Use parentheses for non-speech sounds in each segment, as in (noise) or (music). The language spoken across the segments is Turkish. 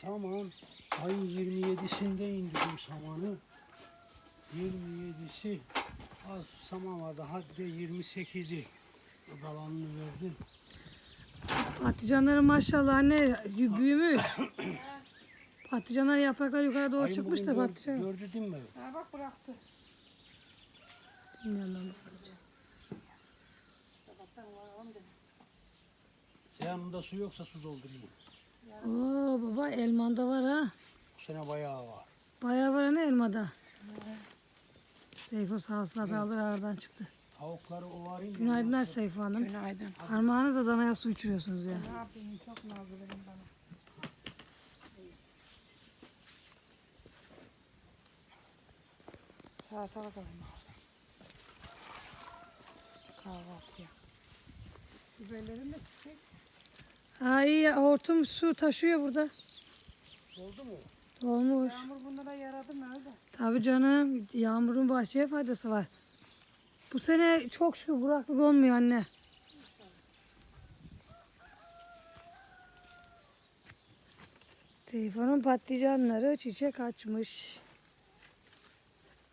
Saman ayın 27'sinde indirdim samanı. 27'si az saman vardı. Hadi de 28'i kalanını verdim. Patlıcanları maşallah y- büyümüş. Patlıcanlar yapraklar yukarı doğru Ayın çıkmış bugün da gör- patlıcan. Gördü değil mi? Ha bak bıraktı. Bilmiyorum ben dedi. Seyhan'ında su yoksa su doldurayım. Oo baba elmanda var ha. Bu sene bayağı var. Bayağı var anne elmada. Seyfo sağ olsun hatalı ağırdan çıktı. Tavukları ovarayım. Günaydınlar Seyfo Hanım. Günaydın. Parmağınızla danaya su içiriyorsunuz ya. Ne yapayım çok nazlılarım bana. Salatalık alayım orada. Kahvaltıya. Biberlerim de çiçek. Ha iyi hortum su taşıyor burada. Oldu mu? Olmuş. Yağmur bunlara yaradı mı öyle? Tabii canım yağmurun bahçeye faydası var. Bu sene çok şükür kuraklık olmuyor anne. Telefonun patlıcanları çiçek açmış.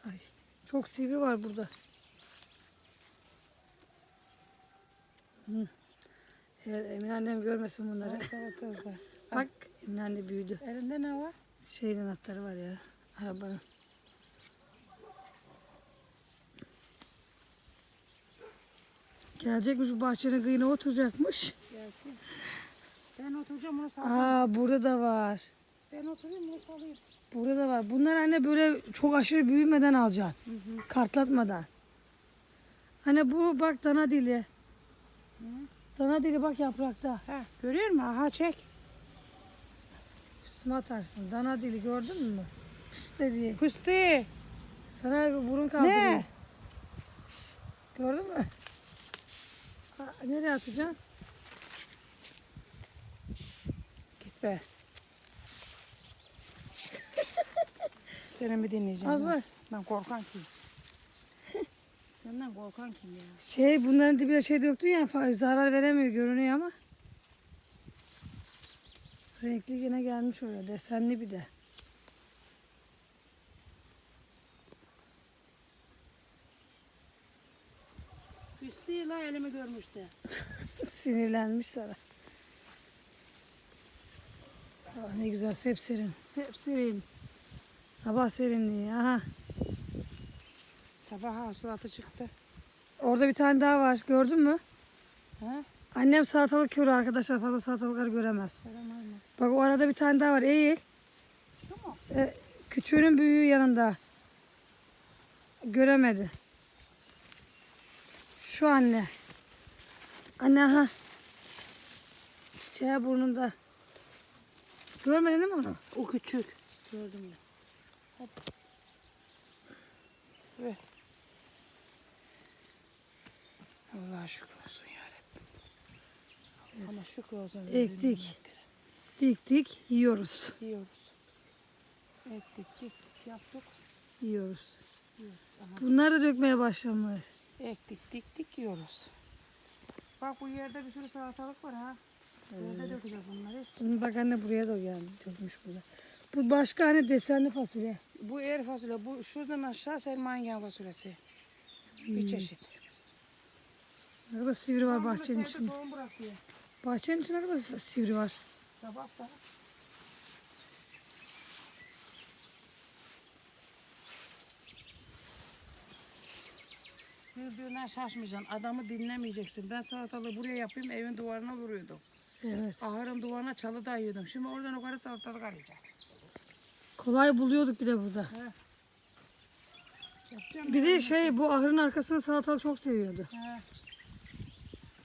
Ay, çok sivri var burada. Hı. Evet Emine annem görmesin bunları. Salatalık (laughs) var. Bak Emine anne büyüdü. Elinde ne var? Şeyin anahtarı var ya arabanın. Gelecekmiş bu bahçenin kıyına oturacakmış. Gelsin. Ben oturacağım onu sal. Aa burada da var. Ben oturayım bunu salayım. Burada da var. Bunlar anne böyle çok aşırı büyümeden alacaksın. Kartlatmadan. Hani bu bak dana dili. Dana dili bak yaprakta. Ha, görüyor musun? Aha çek. Üstüme atarsın. Dana dili gördün mü? Pıs dediği. Fıstığı. Sana burun kaldırıyor. Ne? Gördün mü? Aa, nereye atacaksın? Git be. Seni mi dinleyeceğim? Az var. Ben korkan kim? Senden korkan kim ya? Şey bunların dibine şey döktün ya zarar veremiyor görünüyor ama. Renkli yine gelmiş öyle desenli bir de. Fıstığı la elimi görmüştü. (laughs) Sinirlenmiş sana. Ah, ne güzel sepserin. Sepserin. Sabah serinliği. Aha. Sabah hasılatı çıktı. Orada bir tane daha var. Gördün mü? Ha? Annem salatalık körü arkadaşlar. Fazla salatalıkları göremez. Bak o arada bir tane daha var. Eğil. Şu mu? E, küçüğünün büyüğü yanında. Göremedi. Şu anne. Anne ha. Çiçeği burnunda. Görmedin değil mi onu? O küçük. Gördüm ya. Hadi. Ver. Allah'a şükür olsun yarabbim. Ama şükür olsun. Ektik. Dik dik yiyoruz. Yiyoruz. Ektik, diktik, yaptık. Yiyoruz. Yiyoruz. Aha. Bunlar da dökmeye başlamış. Ektik, diktik, yiyoruz. Bak bu yerde bir sürü salatalık var ha. Yerde dökeceğiz bunları. Bak anne buraya da geldi. Dökmüş burada. Bu başka hani desenli fasulye. Bu er fasulye. Bu şuradan aşağı Selmangen fasulyesi. Bir çeşit. Ne kadar sivri var bahçenin içinde. içinde. Tohum bırakıyor. Bahçenin içinde ne kadar sivri var. Sabah da. Birbirinden şaşmayacaksın. Adamı dinlemeyeceksin. Ben salatalığı buraya yapayım evin duvarına vuruyordum. Evet. Ahırın duvarına çalı dayıyordum. Şimdi oradan yukarı salatalık arayacağım. Kolay buluyorduk bir de burada. Yapacağım Bir de şey bu ahırın arkasını salatalık çok seviyordu. He.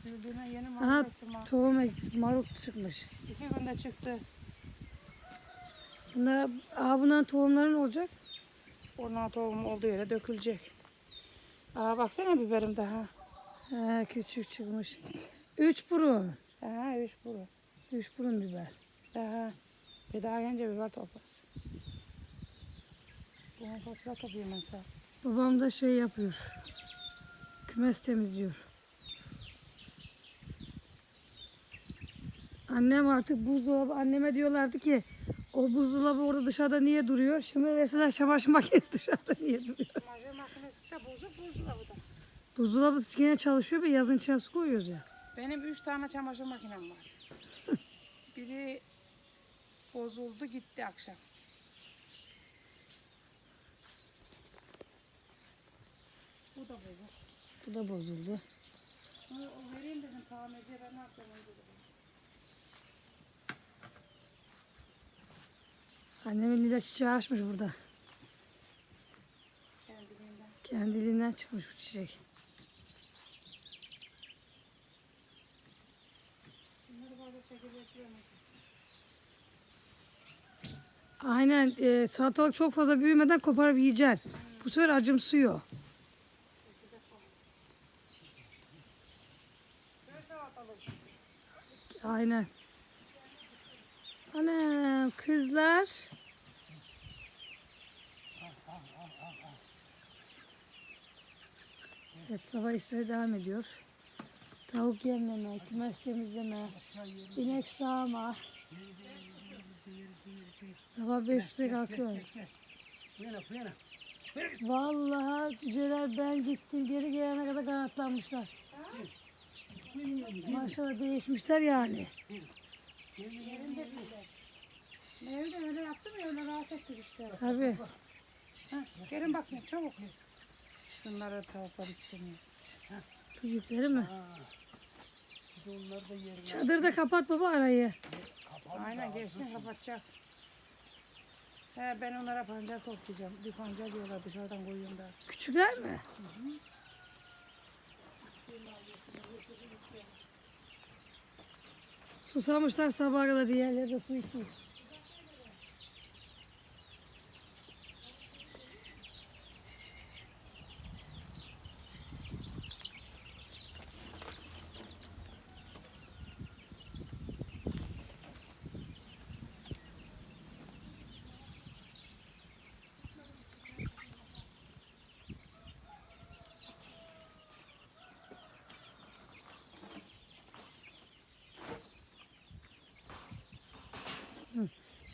Birbirine yeni Aha mal ektim ha. tohum ek- marul çıkmış. İki günde çıktı. Bunlar, aa bunların tohumları ne olacak? Ondan tohum olduğu yere dökülecek. Aa baksana biberim daha. He, küçük çıkmış. Üç burun. Aha üç buru. Üç burun biber. Daha bir daha gelince biber toplarız. Bunu fasulye toplayayım ben sana. Babam da şey yapıyor. Kümes temizliyor. Annem artık buzdolabı anneme diyorlardı ki o buzdolabı orada dışarıda niye duruyor? Şimdi mesela çamaşır makinesi (laughs) dışarıda niye duruyor? Çamaşır makinesi de bozuk buzdolabı da. Buzdolabı yine çalışıyor ve yazın içine su koyuyoruz ya. Benim üç tane çamaşır makinem var. (laughs) Biri bozuldu gitti akşam. Bu da bozuk. Bu da bozuldu. O vereyim dedim tamirciye ben ne yapacağım onu dedim. Annemin lila çiçeği açmış burada. Kendiliğinden. Kendiliğinden çıkmış bu çiçek. Aynen e, salatalık çok fazla büyümeden koparıp yiyeceksin. Bu sefer acımsıyor. Aynen. Anam kızlar. Evet sabah işleri devam ediyor. Tavuk yemleme, kümes temizleme, inek sağma. Sabah 5'te kalkıyor. Vallahi cüceler ben gittim geri gelene kadar kanatlanmışlar. Maşallah değişmişler yani. Evde öyle yaptım ya öyle rahat ettik işte. Tabii. Ha, gelin bakayım çabuk. Şunları tavuklar istemiyor. Büyükleri mi? Bir de onları da yerine. Çadırı da kapat baba arayı. Aynen geçsin kapatacak. He, ben onlara pancar toplayacağım. Bir pancar diyorlar dışarıdan koyuyorum da. Küçükler mi? Susamışlar sabaha kadar diğerleri de su içiyor.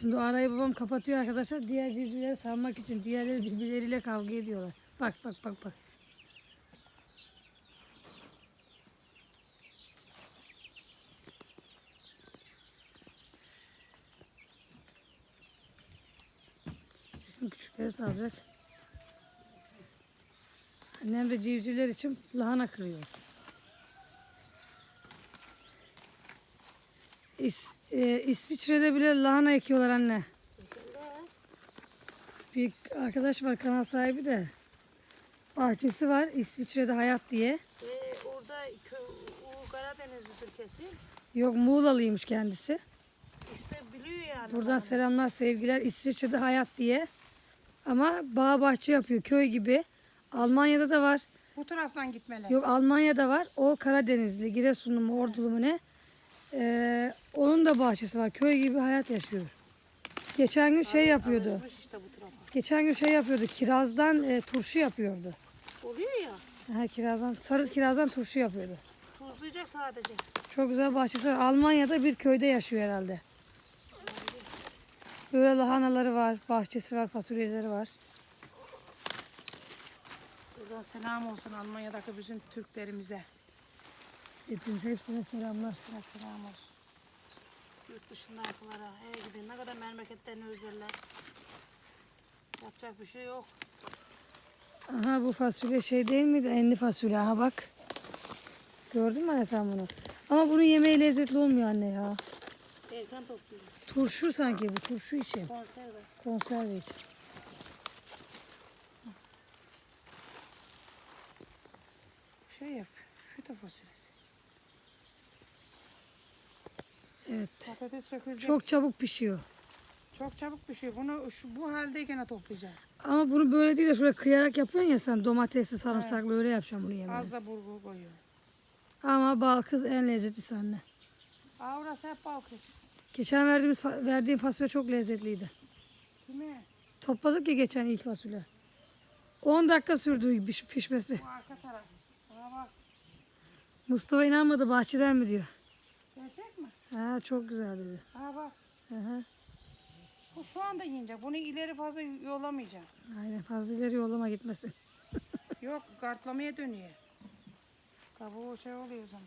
Şimdi o arayı babam kapatıyor arkadaşlar. Diğer civcivleri salmak için. Diğerleri birbirleriyle kavga ediyorlar. Bak bak bak bak. Şimdi küçükleri salacak. Annem de civcivler için lahana kırıyor. İs, e, İsviçre'de bile lahana ekiyorlar anne. Bir arkadaş var kanal sahibi de. Bahçesi var İsviçre'de Hayat diye. Ee, orada kö, o Karadenizlidir kesin. Yok Muğla'lıymış kendisi. İşte biliyor yani. Buradan selamlar sevgiler İsviçre'de Hayat diye. Ama bağ bahçe yapıyor köy gibi. Almanya'da da var. Bu taraftan gitmeli. Yok Almanya'da var. O Karadenizli, Giresunlu mu, Ordulu mu ne? Ee, onun da bahçesi var. Köy gibi hayat yaşıyor. Geçen gün şey yapıyordu. Alışmış işte bu tarafa. Geçen gün şey yapıyordu. Kirazdan e, turşu yapıyordu. Oluyor ya. Ha, kirazdan, sarı kirazdan turşu yapıyordu. Tuzlayacak sadece. Çok güzel bahçesi var. Almanya'da bir köyde yaşıyor herhalde. Böyle lahanaları var, bahçesi var, fasulyeleri var. Buradan selam olsun Almanya'daki bütün Türklerimize. Hepiniz hepsine selamlar. Size selam olsun. Yurt dışındakilara, her gidin ne kadar memleketlerini özlerler. Yapacak bir şey yok. Aha bu fasulye şey değil miydi? Enli fasulye. Aha bak. Gördün mü anne sen bunu? Ama bunun yemeği lezzetli olmuyor anne ya. Erken topluyorum. Turşu sanki bu. Turşu için. Konserve. Konserve için. Şey yap. Fito fasulyesi. Evet. Patates sökülecek. Çok çabuk pişiyor. Çok çabuk pişiyor. Bunu şu, bu haldeyken toplayacağım. Ama bunu böyle değil de şöyle kıyarak yapıyorsun ya sen domatesli sarımsaklı öyle yapacaksın bunu yemeği. Az da burgu koyuyor. Ama bal kız en lezzetlisi anne. Aa orası hep bal kız. Geçen verdiğimiz fa- verdiğim fasulye çok lezzetliydi. Mi? Topladık ya geçen ilk fasulye. 10 dakika sürdü piş- pişmesi. Bu arka taraf. Aa bak. Mustafa inanmadı bahçeden mi diyor. Ha çok güzel dedi. Ha bak. Hı hı. Bu şu anda yiyecek. Bunu ileri fazla yollamayacağım. Aynen fazla ileri yollama gitmesin. (laughs) Yok kartlamaya dönüyor. Kabuğu şey oluyor o zaman.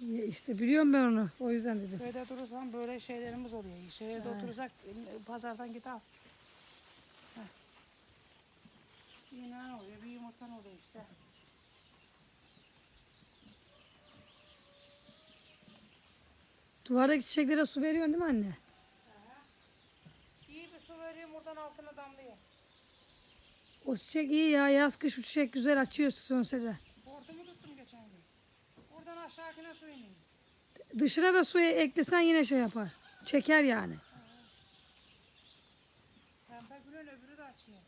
Ya İşte biliyorum ben onu. O yüzden dedim. Böyle durursan böyle şeylerimiz oluyor. Şehirde oturursak e, pazardan git al. Heh. İnan oluyor, bir yumurtan oluyor işte. Duvardaki çiçeklere su veriyorsun değil mi anne? İyi bir su veriyorum buradan altına damlıyor. O çiçek iyi ya. Yaz kış o çiçek güzel açıyor sönse de. Hortumu tuttum geçen gün. Buradan aşağıkine su iniyor. Dışına da suyu eklesen yine şey yapar. Çeker yani. Pembe gülün öbürü de açıyor.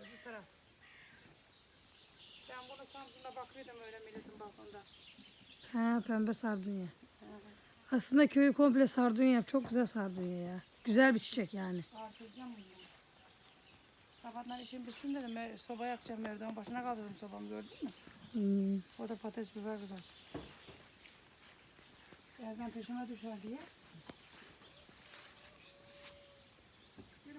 Öbür taraf. Ben bunu Samsun'da bakıyordum öyle milletin balkonda. Ha pembe sardunya. Aslında köyü komple sardunya yap. Çok güzel sardunya ya. Güzel bir çiçek yani. Artıracağım bunu. Sabahlar işim bitsin dedim. Soba yakacağım merdiven başına kaldırdım sobamı gördün mü? Hmm. O da patates biber güzel. Birazdan peşime düşer diye. Yürü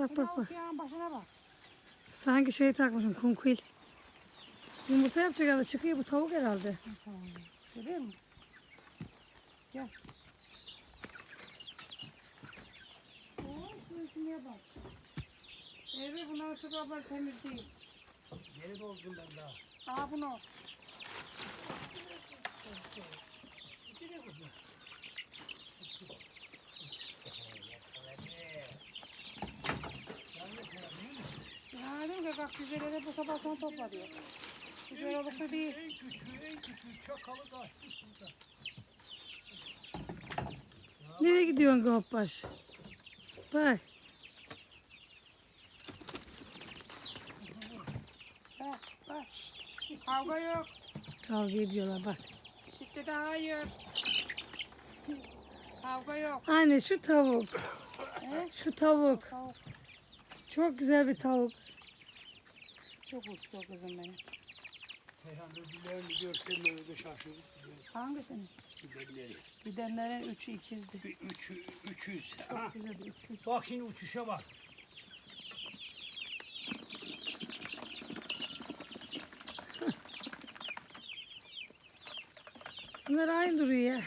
Bak bak bak. siyahın başına bak. Sanki şey takmışım kunkuil. Yumurta yapacak herhalde. Çıkıyor bu tavuk herhalde. Tamam. Görüyor musun? Gel. Oo, şunun içine bak. Evet bunların su kabları temiz değil. Geri doldum ben daha. Aha bunu. Ya dedim ki bak güzelleri bu sabah sana topla diyor. Güzel oluklu değil. En küçüğü en küçüğü çakalı da burada. Nereye gidiyorsun Gopbaş? Bak. Bak bak. Kavga yok. Kavga ediyorlar bak. Şiddete hayır. Kavga yok. Anne şu tavuk. Şu tavuk. Tavuk Çok güzel bir tavuk. Çok uslu kızım benim. Seyhan ödüllerini görsem öyle şaşırıp gidiyor. Hangisini? Gidenleri. Gidenlerin üçü ikizdi. Bir üçü, üçüz. Ha. Güzel bir üçüz. Bak şimdi uçuşa bak. Bunlar aynı duruyor ya.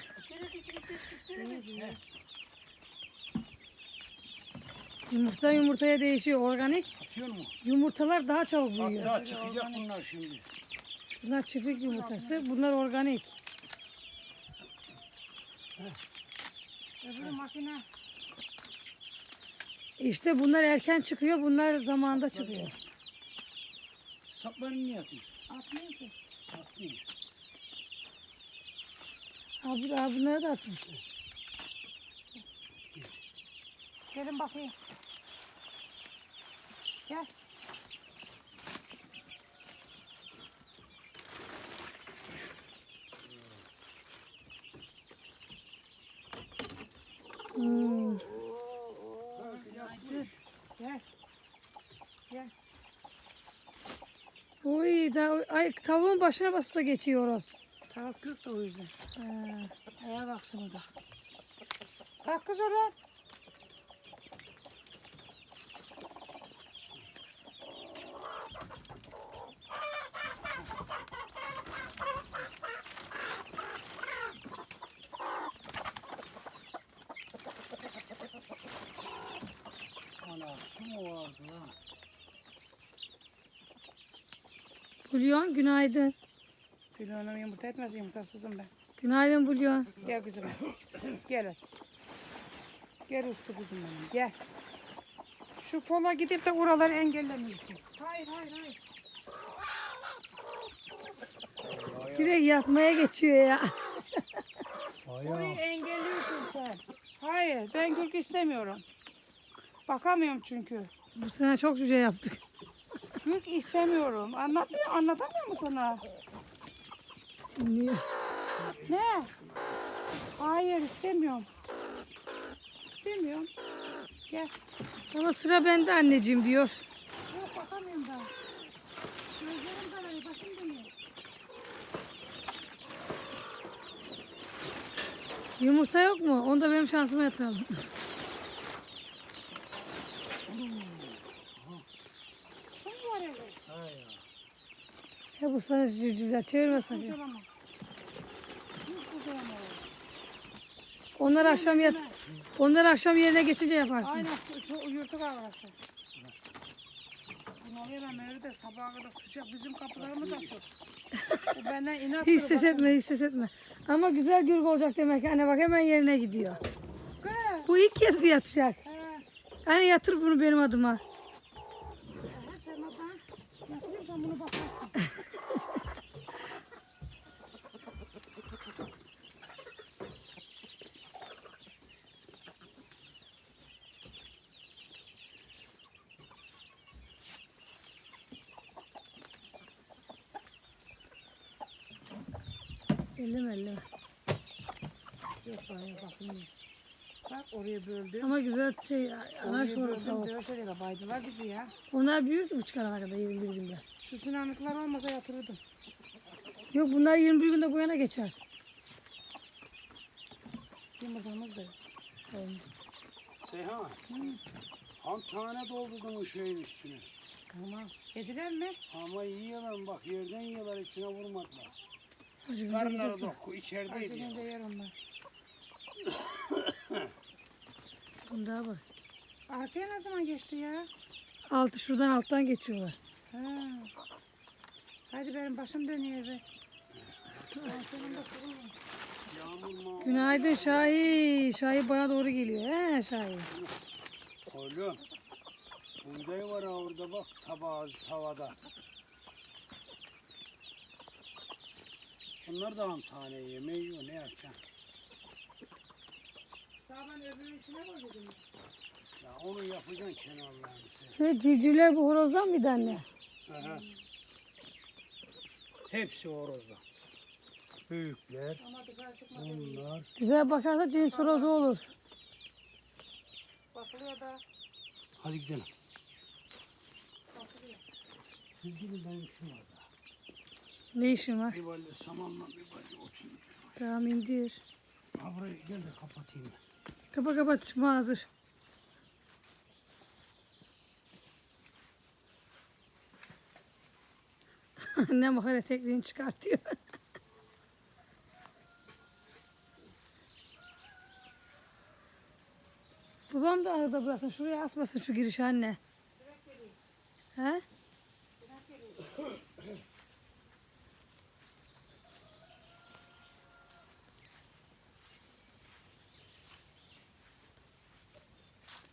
Yumurta yumurtaya değişiyor. Organik Atıyor mu? yumurtalar daha çabuk büyüyor. Hatta çıkacak bunlar şimdi. Bunlar çiftlik yumurtası. Bunlar organik. Öbürü makine. İşte bunlar erken çıkıyor. Bunlar zamanında çıkıyor. Saplarını niye atıyorsun? Atmıyor ki. Atmıyor. Abi, abi bunları da atın. Gelin bakayım. Gel. Hmm. Dur. Gel. Gel. Oy, da, ay, tavuğun başına basıp da geçiyor horoz. Tavuk yok da o yüzden. Ha. Ayağa kalksın o da. Kalk kız oradan. Mu vardı lan? Bulyon günaydın. Gülü Hanım yumurta etmez yumurtasızım ben. Günaydın Bulyon. Gel kızım. Gel hadi. Gel uslu kızım benim gel. Şu pola gidip de oraları engellemiyorsun. Hayır hayır hayır. Direkt yatmaya geçiyor ya. Orayı engelliyorsun sen. Hayır ben kürk istemiyorum. Bakamıyorum çünkü. Bu sene çok şey yaptık. Gürk istemiyorum. Anlatmıyor, anlatamıyor mu sana? Niye? Ne? Hayır istemiyorum. İstemiyorum. Gel. Ama sıra bende anneciğim diyor. Yok bakamıyorum daha. Gözlerim kararıyor, başım dönüyor. Yumurta yok mu? Onu da benim şansıma yatıralım. Ya bu sana civcivler çevirme sakın. Onları akşam yat. Onları akşam yerine geçince yaparsın. Aynen şu, şu yurtu kavrası. Bunu ben öyle de sabaha kadar sıcak bizim kapılarımız açık. Bu benden inat. Hiç ses etme, hiç ses etme. Ama güzel gürg olacak demek ki. Anne bak hemen yerine gidiyor. Bu ilk kez mi yatacak? Anne yatır bunu benim adıma. Sen oradan yatırayım sen bunu bakarsın. Elleme elleme. Yok bana bakayım. Bak oraya böldüm. Ama güzel şey, ana Oraya şoru böldüm. tavuk. Dövüşe de baydılar bizi ya. Onlar büyür ki bu çıkarana kadar 21 günde. Şu sinanlıklar olmasa yatırırdım. Yok bunlar 21 günde bu yana geçer. Yumurtamız da yok. Seyhan. Ham tane doldurdun şeyin üstüne. Tamam. Yediler mi? Ama yiyorlar bak yerden yiyorlar içine vurmadılar. Karınları da içerideydi. Acıkınca yer onlar. (coughs) Bunda bak. Arkaya ne zaman geçti ya? Altı şuradan alttan geçiyorlar. Ha. Hadi benim başım dönüyor be. Altının da sorun var. Yağmur mu? Günaydın Şahin. Şahin bana doğru geliyor. He Şahin. Oğlum. Buğday var ha orada bak tabağı tavada. Bunlar da ham tane yemeği yiyor ne yapacaksın? Sağ ben öbürünün içine koydum. Ya onu yapacaksın kenarlarını sen. Şey, civcivler bu horozdan mıydı anne? Aha. Hepsi horozda. Büyükler, Ama dışarı bunlar. Güzel bakarsa cins horozu olur. bakılıyor da. Hadi gidelim. Bakılıyor. Siz gidin benim işim var. Ne işin var? Bir balya samanla bir balya oturayım. Tamam indir. Ha burayı gel de kapatayım. Kapa kapa çıkma hazır. (laughs) Annem bakar etekliğini çıkartıyor. (laughs) Babam da arada bıraksın. Şuraya asmasın şu giriş anne. He?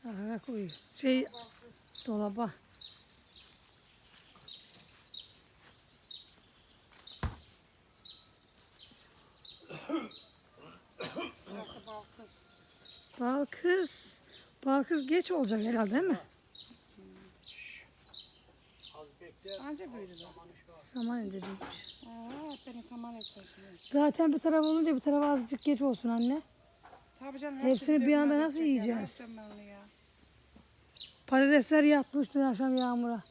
Ahıra koyuyor. Şey dolaba. Burası bal kız. Balkız. Balkız geç olacak herhalde değil mi? Anca büyüdü. Saman. Aa, şimdi. Zaten bir taraf olunca bir taraf azıcık geç olsun anne. Tabii canım. Hepsini bir anda nasıl yiyeceğiz? onu ya. Patatesler yatmış dün akşam yağmura.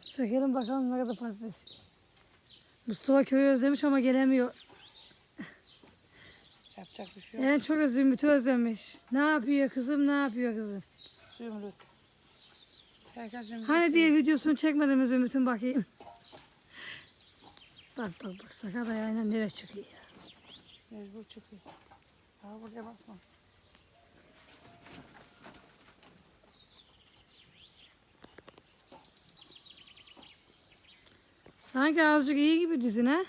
Sökelim bakalım ne kadar patates. Mustafa köyü özlemiş ama gelemiyor. Yapacak bir şey yok. En çok Zümrüt'ü özlemiş. Ne yapıyor kızım ne yapıyor kızım? Zümrüt. Herkes zümrüt. Hani diye videosunu çekmedim Zümrüt'ün bakayım. Bak bak bak sakat ayağıyla nereye çıkıyor ya. Mecbur çıkıyor. Daha buraya basma. Sanki azıcık iyi gibi dizin ha.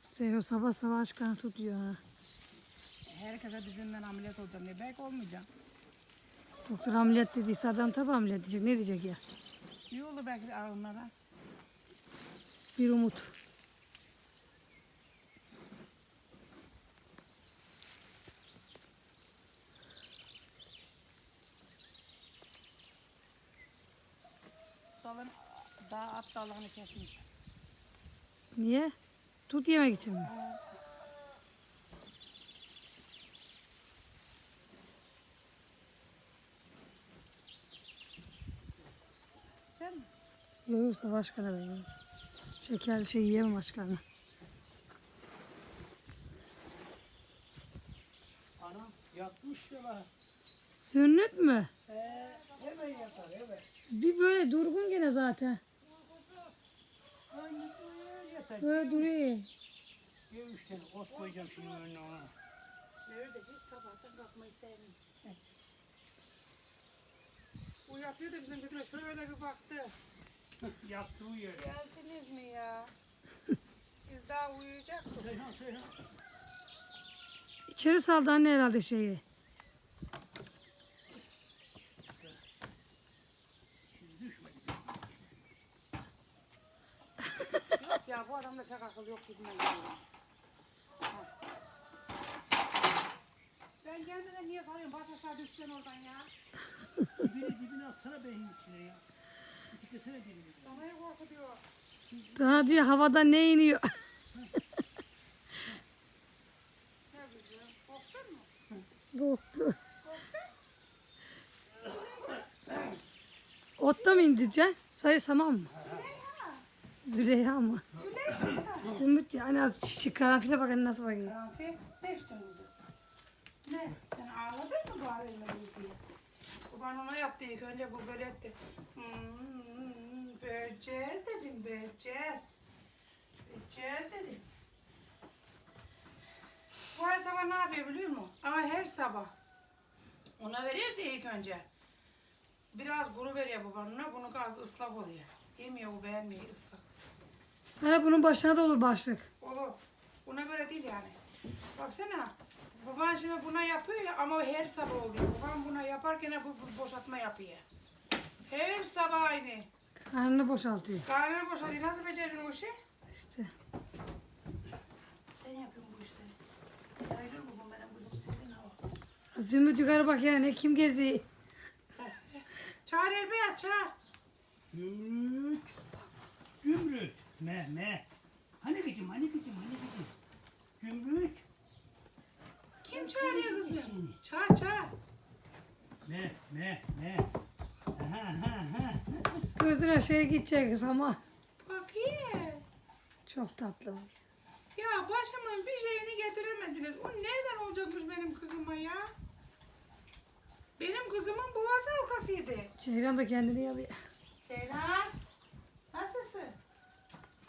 Seyo sabah sabah karnı tutuyor ha. Herkese dizinden ameliyat olacağım diye. Belki olmayacağım. Doktor ameliyat dediyse adam tabi ameliyat diyecek. Ne diyecek ya? İyi olur belki de onlara. Bir umut. Dalın, daha dalını kesmeyeceğim. Niye? Tut yemek için mi? Sen mi? Görürse başkana veririm. Şekerli şey yiyemem başkana. Anam yatmış ya. Sünnet mü? Ee, hemen yatar hemen. Bir böyle durgun gene zaten. Aynı böyle yatar. Böyle duruyor. Bir üç tane ot koyacağım şimdi önüne ona. Nerede hiç sabahtan kalkmayı sevmiyor. Uyatıyor da bizim bütüne şöyle bir baktı. Yattı uyuyor ya. Geldiniz mi ya? Biz daha uyuyacaktık. Seyhan Seyhan. İçeri saldı anne herhalde şeyi. Şimdi düşmedi. Yok ya bu adamda pek akıl yok gitme geliyor. Ben gelmeden niye salıyorum? Baş aşağı düşeceksin oradan ya. (laughs) Dibine dibine atsana beyin içine ya. İtiklesene dibine. Danayı korkutuyor. Daha diyor havadan ne iniyor. Ne güzel. Korktun mu? Korktu. Otta mı indireceksin? Sayı tamam mı? Züleyha mı? Zümrüt yani az çiçek karanfile bak hani nasıl bakıyor. Karanfil. İçtin kızım? Ne? Sen ağladın mı bu vermeliyiz diye? Bu bana ona yaptı ilk önce bu böyle etti. Hmm, vereceğiz dedim, vereceğiz. Vereceğiz dedim. Bu her sabah ne yapıyor biliyor musun? Ama her sabah. Ona veriyoruz ya ilk önce. Biraz kuru veriyor bu bana, bunu az ıslak oluyor. Yemiyor bu beğenmiyor ıslak. Hani bunun başına da olur başlık. Olur. Buna göre değil yani. Baksana. Baban şimdi buna yapıyor ya ama her sabah oluyor. Babam buna yaparken hep bu bu boşaltma yapıyor. Her sabah aynı. Karnını boşaltıyor. Karnını boşaltıyor. Nasıl beceriyorsun bu işi? İşte. Ben yapıyorum bu işleri. Bu benim kızım senin o. Zümrüt yukarı bak yani kim geziyor? Çağır Elbeyaz çağır. Gümrük. Gümrük. Me me. Hani kızım hani kızım hani kızım. Gümrük. Kim çağırıyor kızım? seni. Çağır çağır. Me me me. Ha ha ha. Gözüne şey gidecek kız ama Bakayım. çok tatlı. Ya başımın bir şeyini getiremediler. O nereden olacakmış benim kızıma ya? Benim kızımın boğaz halkasıydı. Ceylan da kendini yalıyor. Ceylan, nasılsın?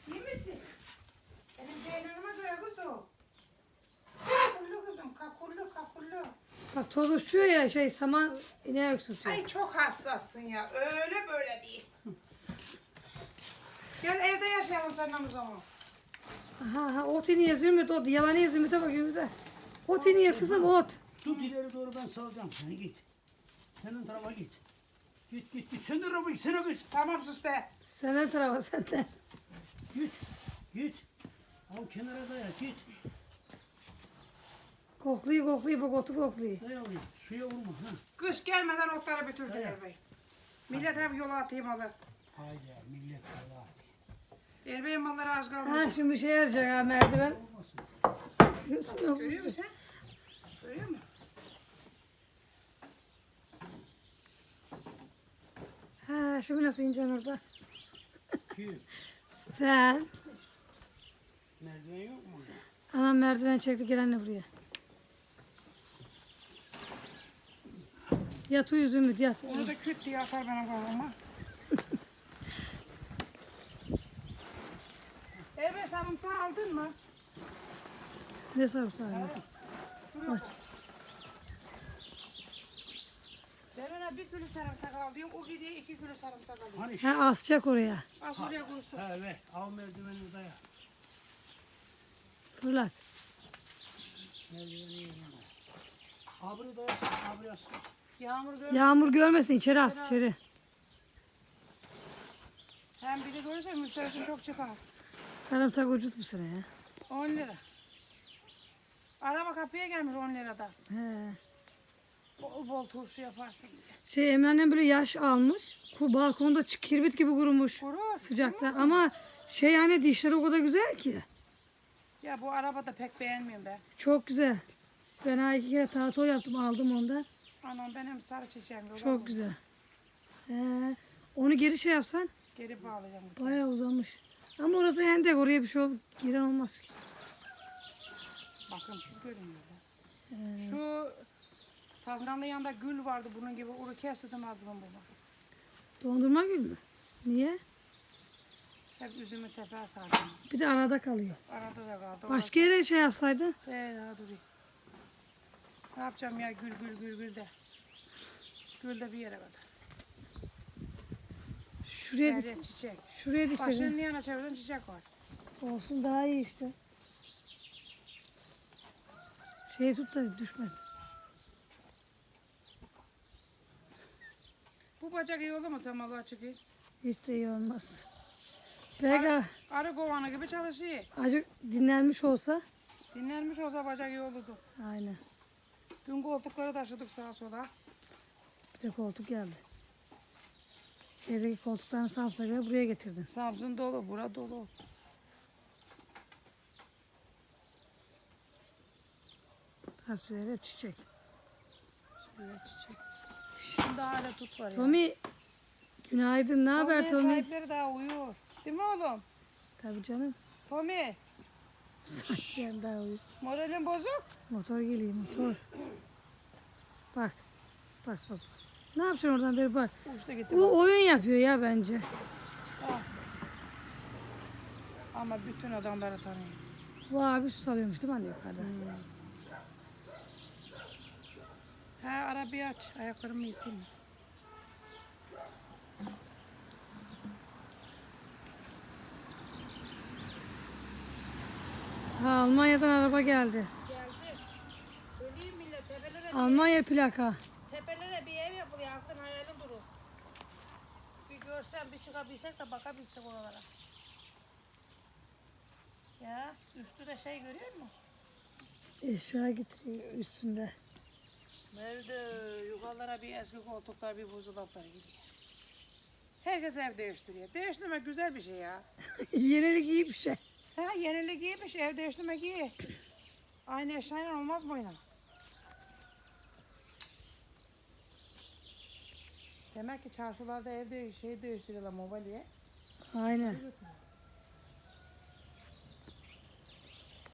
İyi misin? Benim Ceylan'ıma göre kuzum. Kakullu kızım, Bak toz uçuyor ya şey saman ineğe öksürtüyor. Ay çok hassassın ya, öyle böyle değil. Gel evde yaşayalım seninle o zaman. Ha ha ot iniyor Zümrüt ot. Yalanıyor Zümrüt'e bak Zümrüt'e. Ot iniyor kızım ot. Tut ileri doğru ben salacağım seni git. Senin tarafa git. Git git git. Sen de araba gitsene kız. Tamam sus be. Senden tarafa senden. Git. Git. Al kenara daya git. Kokluyor kokluyor bak otu kokluyor. Daya oraya. Suya vurma. Ha. Kış gelmeden otları bitirdiler bey. Millet hep yola atayım alır. Haydi millet Allah. Elbeyin malları az Ha kalmış. şimdi bir şey yarayacak ha merdiven. Bismillah. Görüyor musun sen? Görüyor musun? Ha şimdi nasıl ineceksin orada? Kim? Sen. Merdiven yok mu? Anam merdiven çekti gel anne buraya. Yat uyu Zümrüt yat. Onu da küt diye atar benim kafama. Evet sarımsağı aldın mı? Ne sarımsağı? ya? Ben ona bir kilo sarımsak aldım. O gidiyor iki kilo sarımsak alıyor. Hani Ha asacak oraya. Az oraya kurusun. Ha evet. Al merdiveni daya. Fırlat. Merdiveni yerine. Abri daya. Abri asın. Yağmur gör. Yağmur görmesin içeri as içeri. Hem biri görürse müşterisi çok çıkar. Sarımsak ucuz bu sene ya. 10 lira. Araba kapıya gelmiş 10 liradan. He. Bol bol turşu yaparsın diye. Şey Emre annem böyle yaş almış. Bu balkonda çı- kirbit gibi kurumuş. Kurur. Sıcakta ama şey yani dişleri o kadar güzel ki. Ya bu arabada pek beğenmiyorum ben. Çok güzel. Ben ha iki kere tatil yaptım aldım ondan. Anam benim sarı çiçeğim. yok. Çok güzel. He. Onu geri şey yapsan Geri bağlayacağım. bu Bayağı uzamış. Ama orası hendek oraya bir şey ol- giren olmaz ki. Bakın siz görün burada. Şu Tavranlı yanında gül vardı bunun gibi. Onu kestim aldım bunu. Dondurma gül mü? Niye? Hep üzümü tepe sardım. Bir de arada kalıyor. Arada da kaldı. Başka yere şey yapsaydın. Ee, daha durayım. Ne yapacağım ya gül gül gül gül de. Gül de bir yere kadar. Şuraya dik, çiçek. şuraya dikseydin. Başının yanına çevirden çiçek var. Olsun daha iyi işte. Şey tut da düşmesin. Bu bacak iyi olur mu sen malı açık iyi? Hiç de iyi olmaz. Belki Arı kovanı gibi çalışıyor. acık dinlenmiş olsa. Dinlenmiş olsa bacak iyi olurdu. Aynen. Dün koltukları taşıdık sağa sola. Bir de koltuk geldi. Evdeki koltuklarını Samsa'ya buraya getirdim. Samsun dolu, bura dolu. Fasulyeler çiçek. Şöyle çiçek. Şimdi hala tut var ya. Tommy günaydın. Ne haber Tommy'nin Tommy? sahipleri daha uyuyor. Değil mi oğlum? Tabii canım. Tommy, Sahiplerim daha uyuyor. Moralin bozuk. Motor geliyor motor. Bak. Bak bak. Ne yapacaksın oradan beri bak. Gitti. Bu oyun yapıyor ya bence. bak. Ama bütün adamları tanıyor. Bu abi su salıyormuş değil mi anne yukarıda? He arabayı aç. Ayaklarımı yıkayayım. Ha Almanya'dan araba geldi. Geldi. Öleyim millet. Tepelere, Almanya plaka. tepelere bir ev yapılıyor. Aklın hayalin durur. Bir görsem bir çıkabilsek de bakabilsek oralara. Ya üstü de şey görüyor musun? Eşya getiriyor üstünde. Nerede? Yukarılara bir eski koltuklar, bir buzdolapları gidiyor. Herkes ev değiştiriyor. Değiştirmek güzel bir şey ya. (laughs) Yenilik iyi bir şey. Ha yenilik iyi bir şey. Ev değiştirmek iyi. Aynı eşyayla olmaz mı oyna? Demek ki çarşılarda ev değiş, şey değiştiriyorlar mobilya. Aynen.